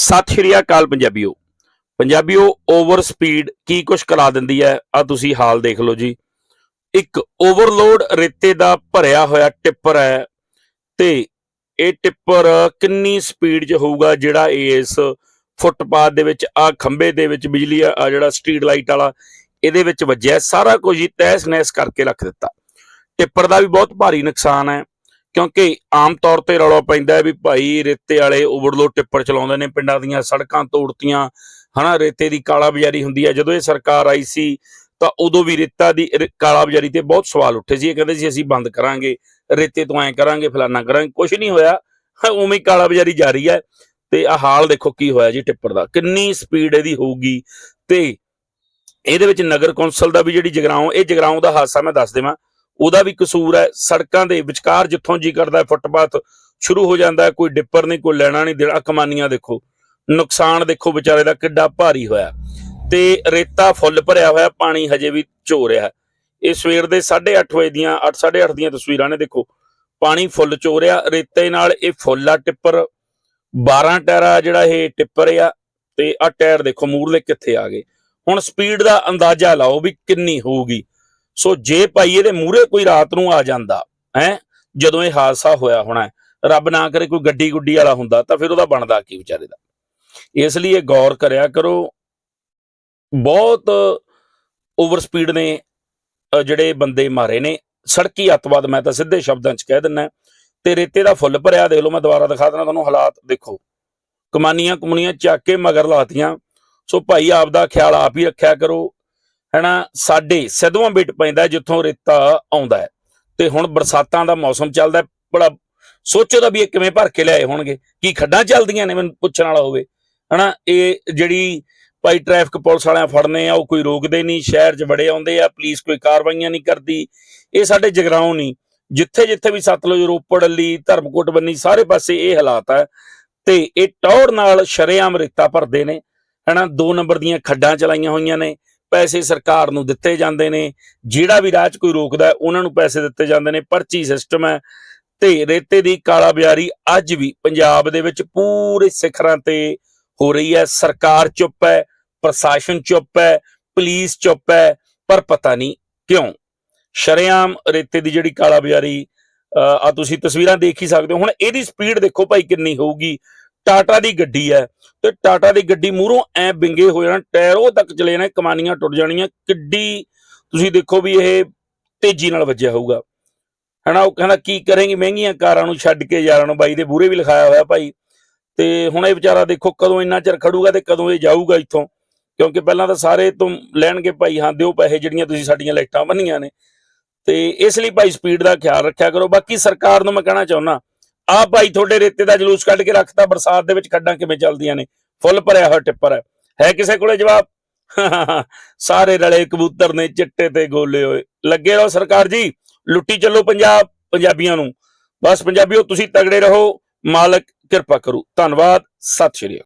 ਸਤਿ ਸ਼੍ਰੀ ਅਕਾਲ ਪੰਜਾਬੀਓ। ਪੰਜਾਬੀਓ over speed ਕੀ ਕੁਛ ਕਰਾ ਦਿੰਦੀ ਹੈ? ਆ ਤੁਸੀਂ ਹਾਲ ਦੇਖ ਲਓ ਜੀ। ਇੱਕ ਓਵਰਲੋਡ ਰੇਤੇ ਦਾ ਭਰਿਆ ਹੋਇਆ ਟਿੱਪਰ ਹੈ ਤੇ ਇਹ ਟਿੱਪਰ ਕਿੰਨੀ ਸਪੀਡ 'ਚ ਹੋਊਗਾ ਜਿਹੜਾ ਇਸ ਫੁੱਟਪਾਥ ਦੇ ਵਿੱਚ ਆ ਖੰਭੇ ਦੇ ਵਿੱਚ ਬਿਜਲੀ ਆ ਜਿਹੜਾ ਸਟਰੀਟ ਲਾਈਟ ਵਾਲਾ, ਇਹਦੇ ਵਿੱਚ ਵੱਜਿਆ ਸਾਰਾ ਕੁਝ ਹੀ ਤਹਿਸ ਨਹਿਸ ਕਰਕੇ ਰੱਖ ਦਿੱਤਾ। ਟਿੱਪਰ ਦਾ ਵੀ ਬਹੁਤ ਭਾਰੀ ਨੁਕਸਾਨ ਹੈ। ਕਿਉਂਕਿ ਆਮ ਤੌਰ ਤੇ ਰੌਲਾ ਪੈਂਦਾ ਹੈ ਵੀ ਭਾਈ ਰੇਤੇ ਵਾਲੇ ਓਵਰਲੋਡ ਟਿੱਪਰ ਚਲਾਉਂਦੇ ਨੇ ਪਿੰਡਾਂ ਦੀਆਂ ਸੜਕਾਂ ਤੋੜਤੀਆਂ, ਹਨਾ, ਰੇਤੇ ਦੀ ਕਾਲਾ ਬਾਜ਼ਾਰੀ ਹੁੰਦੀ ਹੈ। ਜਦੋਂ ਇਹ ਸਰਕਾਰ ਆਈ ਸੀ, ਤਾਂ ਉਦੋਂ ਵੀ ਰੇਤਾ ਦੀ ਕਾਲਾ ਬਾਜ਼ਾਰੀ ਤੇ ਬਹੁਤ ਸਵਾਲ ਉੱਠੇ ਸੀ। ਇਹ ਕਹਿੰਦੇ ਸੀ, ਅਸੀਂ ਬੰਦ ਕਰਾਂਗੇ, ਰੇਤੇ ਤੋਂ ਐਂ ਕਰਾਂਗੇ, ਫਲਾਨਾ ਕਰਾਂਗੇ। ਕੁਝ ਨਹੀਂ ਹੋਇਆ। ਉਵੇਂ ਹੀ ਕਾਲਾ ਬਾਜ਼ਾਰੀ ਜਾਰੀ ਹੈ ਤੇ ਆ ਹਾਲ ਦੇਖੋ ਕੀ ਹੋਇਆ ਜੀ ਟਿੱਪਰ ਦਾ। ਕਿੰਨੀ ਸਪੀਡ ਇਹਦੀ ਹੋਊਗੀ ਤੇ ਇਹਦੇ ਵਿੱਚ ਨਗਰ ਕੌਂਸਲ ਦਾ ਵੀ ਜਿਹੜੀ ਜਗਰਾਉਂ, ਇਹ ਜਗਰਾਉਂ ਦਾ ਹਾਦਸਾ ਮੈਂ ਦੱਸ ਦੇਵਾਂ। ਉਹਦਾ ਵੀ ਕਸੂਰ ਹੈ, ਸੜਕਾਂ ਦੇ ਵਿਚਕਾਰ ਜਿੱਥੋਂ ਜੀ ਕਰਦਾ ਫੁੱਟਪਾਥ ਸ਼ੁਰੂ ਹੋ ਜਾਂਦਾ ਹੈ, ਕੋਈ ਡਿੱਪਰ ਨਹੀਂ, ਕੋਈ ਲੈਣਾ ਨਹੀਂ ਦੇਣਾ ਕਮਾਨੀਆਂ ਦੇਖੋ, ਨੁਕਸਾਨ ਦੇਖੋ ਵਿਚਾਰੇ ਦਾ ਕਿੱਡਾ ਭਾਰੀ ਹੋਇਆ। ਤੇ ਰੇਤਾ ਫੁੱਲ ਭਰਿਆ ਹੋਇਆ, ਪਾਣੀ ਹਜੇ ਵੀ ਝੋ ਰਿਹਾ ਇਹ ਸਵੇਰ ਦੇ 8:30 ਵਜੇ ਦੀਆਂ 8:30 ਦੀਆਂ ਤਸਵੀਰਾਂ ਨੇ ਦੇਖੋ, ਪਾਣੀ ਫੁੱਲ ਚੋ ਰਿਹਾ, ਰੇਤੇ ਨਾਲ ਇਹ ਫੁੱਲ ਆ, ਟਿੱਪਰ 12 ਟਾਇਰਾ ਜਿਹੜਾ ਇਹ ਟਿੱਪਰ ਆ, ਤੇ ਆ ਟਾਇਰ ਦੇਖੋ ਮੂਰਲੇ ਕਿੱਥੇ ਆ ਗਏ। ਹੁਣ ਸਪੀਡ ਦਾ ਅੰਦਾਜ਼ਾ ਲਾਓ ਵੀ ਕਿੰਨੀ ਹੋਊਗੀ। ਸੋ ਜੇ ਭਾਈ ਇਹਦੇ ਮੂਹਰੇ ਕੋਈ ਰਾਤ ਨੂੰ ਆ ਜਾਂਦਾ, ਹੈ, ਜਦੋਂ ਇਹ ਹਾਦਸਾ ਹੋਇਆ ਹੋਣਾ, ਰੱਬ ਨਾ ਕਰੇ ਕੋਈ ਗੱਡੀ ਗੁੱਡੀ ਵਾਲਾ ਹੁੰਦਾ, ਤਾਂ ਫਿਰ ਉਹਦਾ ਬਣਦਾ ਕੀ ਵਿਚਾਰੇ ਦਾ? ਇਸ ਲਈ ਇਹ ਗੌਰ ਕਰਿਆ ਕਰੋ, ਬਹੁਤ ਓਵਰ ਸਪੀਡ ਨੇ ਜਿਹੜੇ ਬੰਦੇ ਮਾਰੇ ਨੇ, ਸੜਕੀ ਅੱਤਵਾਦ ਮੈਂ ਤਾਂ ਸਿੱਧੇ ਸ਼ਬਦਾਂ 'ਚ ਕਹਿ ਦਿੰਨਾ ਤੇ ਰੇਤੇ ਦਾ ਫੁੱਲ ਭਰਿਆ, ਦੇਖ ਲਓ ਮੈਂ ਦੁਬਾਰਾ ਦਿਖਾ ਦਿੰਦਾ ਤੁਹਾਨੂੰ ਹਾਲਾਤ, ਦੇਖੋ ਕਮਾਨੀਆਂ ਕਮੁਨੀਆਂ ਚੱਕ ਕੇ ਮਗਰ ਲਾਤੀਆਂ, ਸੋ ਭਾਈ ਆਪ ਦਾ ਖਿਆਲ ਆਪ ਹੀ ਰੱਖਿਆ ਕਰੋ ਹੈਨਾ ਸਾਡੇ ਸਿੱਧਵਾਂ ਬਿੱਟ ਪੈਂਦਾ ਜਿੱਥੋਂ ਰੇਤਾ ਆਉਂਦਾ ਹੈ। ਤੇ ਹੁਣ ਬਰਸਾਤਾਂ ਦਾ ਮੌਸਮ ਚੱਲਦਾ ਹੈ, ਬੜਾ ਸੋਚੋ ਤਾਂ ਵੀ ਇਹ ਕਿਵੇਂ ਭਰ ਕੇ ਲਿਆਏ ਹੋਣਗੇ ਕੀ ਖੱਡਾਂ ਚੱਲਦੀਆਂ ਨੇ ਮੈਨੂੰ ਪੁੱਛਣ ਵਾਲਾ ਹੋਵੇ। ਹਨਾ ਇਹ ਜਿਹੜੀ ਭਾਈ ਟ੍ਰੈਫਿਕ ਪੁਲਿਸ ਵਾਲਿਆਂ ਫੜਨੇ ਆ ਉਹ ਕੋਈ ਰੋਕਦੇ ਨਹੀਂ ਸ਼ਹਿਰ 'ਚ ਬੜੇ ਆਉਂਦੇ ਆ ਪੁਲਿਸ ਕੋਈ ਕਾਰਵਾਈਆਂ ਨਹੀਂ ਕਰਦੀ ਇਹ ਸਾਡੇ ਜਗਰਾਉਂ ਨਹੀਂ। ਜਿੱਥੇ ਜਿੱਥੇ ਵੀ ਸਤਲੁਜ ਰੋਪੜ ਲਈ ਧਰਮਕੋਟ ਬੰਨੀ ਸਾਰੇ ਪਾਸੇ ਇਹ ਹਾਲਾਤ ਹੈ ਤੇ ਇਹ ਟੌੜ ਨਾਲ ਸ਼ਰੇਆਮ ਰੇਤਾ ਭਰਦੇ ਨੇ। ਹਨਾ ਦੋ ਨੰਬਰ ਦੀਆਂ ਖੱਡਾਂ ਚਲਾਈਆਂ ਹੋਈਆਂ ਨੇ। ਪੈਸੇ ਸਰਕਾਰ ਨੂੰ ਦਿੱਤੇ ਜਾਂਦੇ ਨੇ, ਜਿਹੜਾ ਵੀ ਰਾਹ 'ਚ ਕੋਈ ਰੋਕਦਾ ਉਹਨਾਂ ਨੂੰ ਪੈਸੇ ਦਿੱਤੇ ਜਾਂਦੇ ਨੇ, ਪਰਚੀ ਸਿਸਟਮ ਹੈ, ਤੇ ਰੇਤੇ ਦੀ ਕਾਲਾ ਬਿਆਰੀ ਅੱਜ ਵੀ ਪੰਜਾਬ ਦੇ ਵਿੱਚ ਪੂਰੇ ਸਿਖਰਾਂ ਤੇ ਹੋ ਰਹੀ ਹੈ। ਸਰਕਾਰ ਚੁੱਪ ਹੈ, ਪ੍ਰਸ਼ਾਸਨ ਚੁੱਪ ਹੈ, ਪੁਲਿਸ ਚੁੱਪ ਹੈ, ਪਰ ਪਤਾ ਨਹੀਂ ਕਿਉਂ। ਸ਼ਰੇਆਮ ਰੇਤੇ ਦੀ ਜਿਹੜੀ ਕਾਲਾ ਬਿਆਰੀ ਆ ਤੁਸੀਂ ਤਸਵੀਰਾਂ ਦੇਖ ਹੀ ਸਕਦੇ ਹੋ। ਹੁਣ ਇਹਦੀ ਸਪੀਡ ਦੇਖੋ ਭਾਈ ਕਿੰਨੀ ਹੋਊਗੀ। ਟਾਟਾ ਦੀ ਗੱਡੀ ਹੈ ਤੇ ਟਾਟਾ ਦੀ ਗੱਡੀ ਮੂਹਰੋਂ ਐ ਬਿੰਗੇ ਹੋ ਜਾਣਾ, ਟਾਇਰ ਉਹ ਤੱਕ ਚਲੇ ਜਾਣਾ, ਕਮਾਨੀਆਂ ਟੁੱਟ ਜਾਣੀਆਂ, ਕਿੱਡੀ ਤੁਸੀਂ ਦੇਖੋ ਵੀ ਇਹ ਤੇਜ਼ੀ ਨਾਲ ਵੱਜਿਆ ਹੋਊਗਾ। ਹਨਾ, ਉਹ ਕਹਿੰਦਾ ਕੀ ਕਰੇਂਗੇ, ਮਹਿੰਗੀਆਂ ਕਾਰਾਂ ਨੂੰ ਛੱਡ ਕੇ ਯਾਰਾਂ ਨੂੰ ਬਾਈ ਦੇ ਬੂਰੇ ਵੀ ਲਿਖਾਇਆ ਹੋਇਆ ਭਾਈ। ਤੇ ਹੁਣ ਇਹ ਵਿਚਾਰਾ ਦੇਖੋ ਕਦੋਂ ਇੰਨਾ ਚਿਰ ਖੜੂਗਾ ਤੇ ਕਦੋਂ ਇਹ ਜਾਊਗਾ ਇੱਥੋਂ, ਕਿਉਂਕਿ ਪਹਿਲਾਂ ਤਾਂ ਸਾਰੇ ਤੋਂ ਲੈਣਗੇ ਭਾਈ, ਹਾਂ, ਦਿਓ ਪੈਸੇ ਜਿਹੜੀਆਂ ਤੁਸੀਂ ਸਾਡੀਆਂ ਲਾਈਟਾਂ ਬੰਨੀਆਂ ਨੇ। ਤੇ ਇਸ ਲਈ ਭਾਈ ਸਪੀਡ ਦਾ ਖਿਆਲ ਰੱਖਿਆ ਕਰੋ। ਬਾਕੀ ਸਰਕਾਰ ਨੂੰ ਮੈਂ ਕਹਿਣਾ ਚਾਹੁੰਦਾ ਆਹ ਭਾਈ ਤੁਹਾਡੇ ਰੇਤੇ ਦਾ ਜਲੂਸ ਕੱਢ ਕੇ ਰੱਖਤਾ, ਬਰਸਾਤ ਦੇ ਵਿੱਚ ਖੱਡਾਂ ਕਿਵੇਂ ਚੱਲਦੀਆਂ ਨੇ? ਫੁੱਲ ਭਰਿਆ ਹੋਇਆ ਟਿੱਪਰ। ਹੈ ਹੈ ਕਿਸੇ ਕੋਲੇ ਜਵਾਬ? ਸਾਰੇ ਰਲੇ ਕਬੂਤਰ ਨੇ, ਚਿੱਟੇ ਤੇ ਗੋਲੇ ਹੋਏ। ਲੱਗੇ ਰਹੋ ਸਰਕਾਰ ਜੀ, ਲੁੱਟੀ ਚੱਲੋ ਪੰਜਾਬ, ਪੰਜਾਬੀਆਂ ਨੂੰ। ਬਸ ਪੰਜਾਬੀਓ, ਤੁਸੀਂ ਤਗੜੇ ਰਹੋ। ਮਾਲਕ ਕਿਰਪਾ ਕਰੂ। ਧੰਨਵਾਦ, ਸਤਿ ਸ਼੍ਰੀ ਅਕਾਲ।